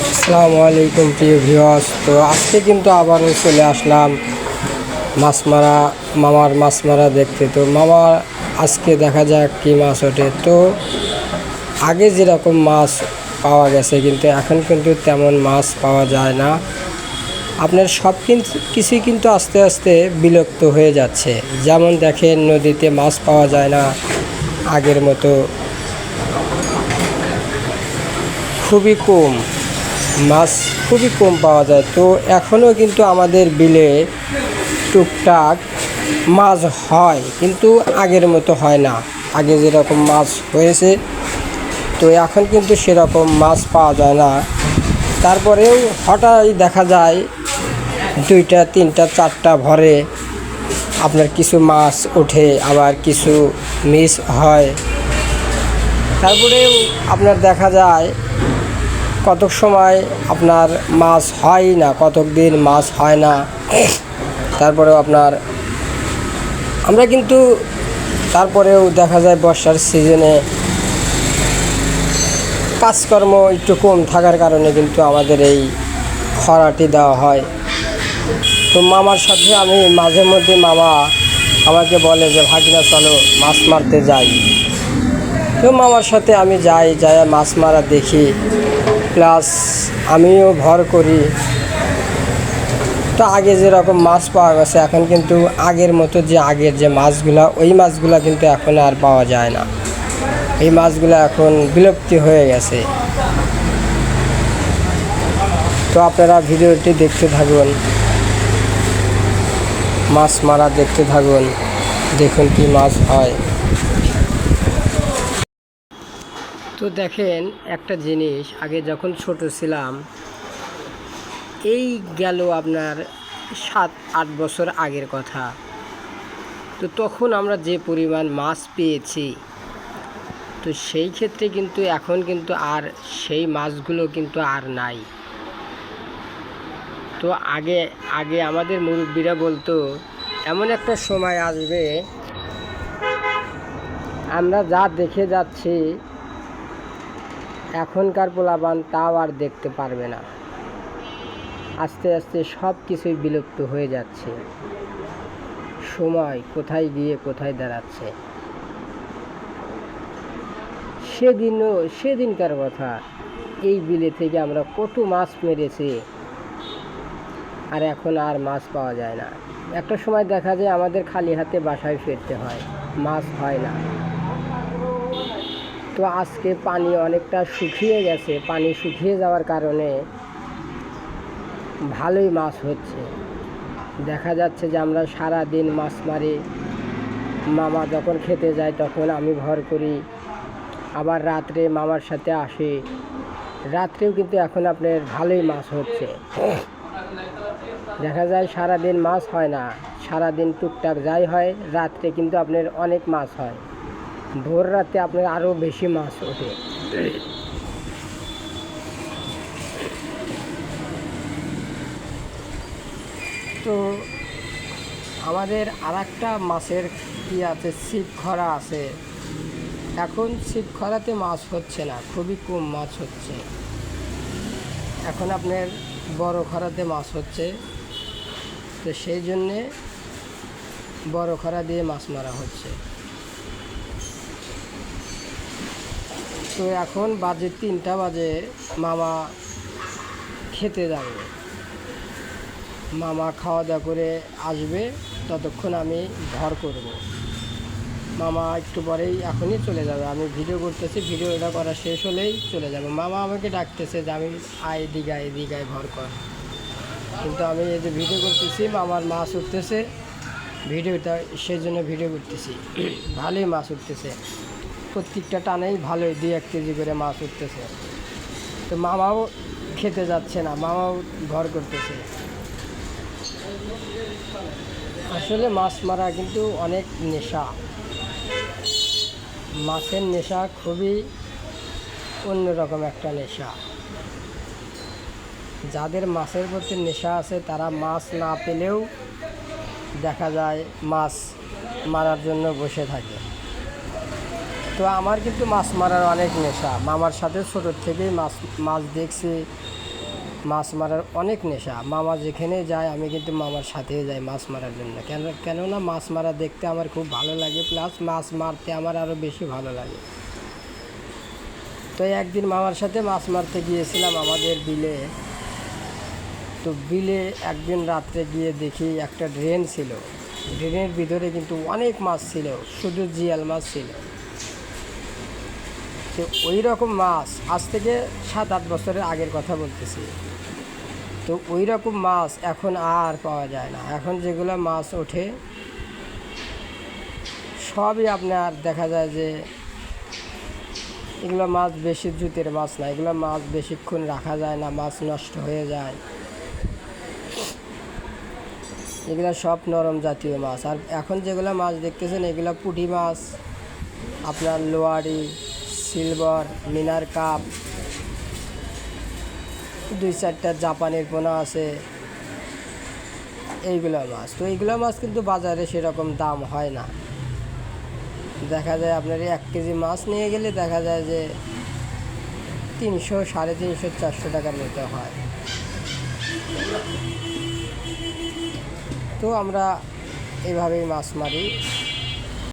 আসসালামু আলাইকুম, প্রিয় ভিউয়ার্স। তো আজকে কিন্তু আবারও চলে আসলাম মাছ মারা মামার মাছ মারা দেখতে। তো মামা, আজকে দেখা যাক কী মাছ ওঠে। তো আগে যেরকম মাছ পাওয়া গেছে, কিন্তু এখন কিন্তু তেমন মাছ পাওয়া যায় না। আপনার সব কিছুই কিন্তু আস্তে আস্তে বিলুপ্ত হয়ে যাচ্ছে। যেমন দেখেন, নদীতে মাছ পাওয়া যায় না আগের মতো। খুবই কম। মাছ খুবই কম পাওয়া যায়। তো এখনও কিন্তু আমাদের বিলে টুকটাক মাছ হয়, কিন্তু আগের মতো হয় না। আগে যেরকম মাছ হয়েছে, তো এখন কিন্তু সেরকম মাছ পাওয়া যায় না। তারপরেও হঠাৎ দেখা যায়, দুইটা, তিনটা, চারটা ভরে আপনার কিছু মাছ ওঠে, আবার কিছু মিস হয়। তারপরেও আপনার দেখা যায় কতক সময় আপনার মাছ হয় না, কতক দিন মাছ হয় না, তারপরেও আপনার, আমরা কিন্তু তারপরেও দেখা যায় বর্ষার সিজনে কাজকর্ম একটু কম থাকার কারণে কিন্তু আমাদের এই খরাটি দেওয়া হয়। তো মামার সাথে আমি মাঝে মধ্যে মামা আমাকে বলে যে, ভাগিনা, চলো মাছ মারতে যাই। তো মামার সাথে আমি যাই যাই মাছ মারা দেখি। প্লাস আমিও ভর করি। তো আগে যেরকম মাছ পাওয়া গেছে, এখন কিন্তু আগের মতো যে আগের যে মাছগুলা, ওই মাছগুলো কিন্তু এখন আর পাওয়া যায় না। এই মাছগুলো এখন বিলুপ্তি হয়ে গেছে। তো আপনারা ভিডিওটি দেখতে থাকুন। মাছ মারা দেখতে থাকুন। দেখুন কি মাছ হয়। তো দেখেন একটা জিনিস, আগে যখন ছোট ছিলাম, এই গেল আপনার সাত, আট বছর আগের কথা। তো তখন আমরা যে পরিমাণ মাছ পেয়েছি, তো সেই ক্ষেত্রে কিন্তু এখন কিন্তু আর সেই মাছগুলো কিন্তু আর নাই। তো আগে আগে আমাদের মুরব্বীরা বলতো, এমন একটা সময় আসবে, আমরা যা দেখে যাচ্ছি এখনকার পোলাবান তাও আর দেখতে পারবে না। আস্তে আস্তে সব কিছুই বিলুপ্ত হয়ে যাচ্ছে। সময় কোথায় গিয়ে কোথায় দাঁড়াচ্ছে। সেদিনও, সেদিনকার কথা। এই বিলে থেকে আমরা কত মাছ মেরেছি। আর এখন আর মাছ পাওয়া যায় না। একটা সময় দেখা যায় আমাদের খালি হাতে বাসায় ফিরতে হয়। মাছ হয় না। তো আজকে পানি অনেকটা শুকিয়ে গেছে। পানি শুকিয়ে যাওয়ার কারণে ভালোই মাছ হচ্ছে। দেখা যাচ্ছে যে আমরা সারা দিন মাছ মারি। মামা যখন খেতে যায় তখন আমি ভর করি। আবার রাত্রে মামার সাথে আসি। রাত্রেও কিন্তু এখন আপনার ভালোই মাছ হচ্ছে। দেখা যায় সারা দিন মাছ হয় না। সারা দিন টুকটাক যাই হয়, রাত্রে কিন্তু আপনার অনেক মাছ হয়। ভোর রাতে আপনার আরও বেশি মাছ ওঠে। তো আমাদের আর একটা মাছের কি আছে? ছিপ খরা আছে। এখন ছিপ খরাতে মাছ হচ্ছে না, খুবই কম মাছ হচ্ছে। এখন আপনার বড় খরাতে মাছ হচ্ছে। তো সেই জন্যে বড় খরা দিয়ে মাছ মারা হচ্ছে। তো এখন বাজে তিনটা বাজে। মামা খেতে যাবে। মামা খাওয়া দাওয়া করে আসবে, ততক্ষণ আমি ঘর করব। মামা একটু পরেই এখনই চলে যাবে। আমি ভিডিও করতেছি, ভিডিওটা করা শেষ হলেই চলে যাবে। মামা আমাকে ডাকতেছে যে আমি আয় দিঘায় দিঘায় ঘর কর। কিন্তু আমি এই যে ভিডিও করতেছি, মামার মাছ উঠতেছে। ভিডিওটা, সেই জন্য ভিডিও করতেছি। ভালোই মাছ উঠতেছে। প্রত্যেকটা টানেই ভালোই, দুই এক কেজি করে মাছ উঠতেছে। তো মামাও খেতে যাচ্ছে না, মামাও ঘর করতেছে। আসলে মাছ মারা কিন্তু অনেক নেশা। মাছের নেশা খুবই অন্যরকম একটা নেশা। যাদের মাছের প্রতি নেশা আছে, তারা মাছ না পেলেও দেখা যায় মাছ মারার জন্য বসে থাকে। তো আমার কিন্তু মাছ মারার অনেক নেশা। মামার সাথে ছোটোর থেকেই মাছ মাছ দেখছি। মাছ মারার অনেক নেশা। মামা যেখানে যায়, আমি কিন্তু মামার সাথেই যাই মাছ মারার জন্য। কেন, কেননা মাছ মারা দেখতে আমার খুব ভালো লাগে, প্লাস মাছ মারতে আমার আরও বেশি ভালো লাগে। তো একদিন মামার সাথে মাছ মারতে গিয়েছিলাম আমাদের বিলে। তো বিলে একদিন রাত্রে গিয়ে দেখি একটা ড্রেন ছিল। ড্রেনের ভিতরে কিন্তু অনেক মাছ ছিল, শুধু জিয়াল মাছ ছিল। তো ওই রকম মাছ আজ থেকে সাত আট বছরের আগের কথা বলতেছি। তো ওই রকম মাছ এখন আর পাওয়া যায় না। এখন যেগুলো মাছ ওঠে, সবই আপনার দেখা যায় যে এগুলো মাছ বেশি জুতের মাছ না, এগুলো মাছ বেশিক্ষণ রাখা যায় না, মাছ নষ্ট হয়ে যায়। এগুলো সব নরম জাতীয় মাছ। আর এখন যেগুলো মাছ দেখতেছেন, এগুলো পুঁটি মাছ, আপনার লোয়ারি সিলভার, মিনার কাপ, দুই চারটা জাপানের পোনা আছে। এইগুলো মাছ। তো এইগুলো মাছ কিন্তু বাজারে সেরকম দাম হয় না। দেখা যায় আপনার এক কেজি মাছ নিয়ে গেলে দেখা যায় যে তিনশো সাড়ে তিনশো চারশো টাকার মতো হয়। তো আমরা এভাবেই মাছ মারি।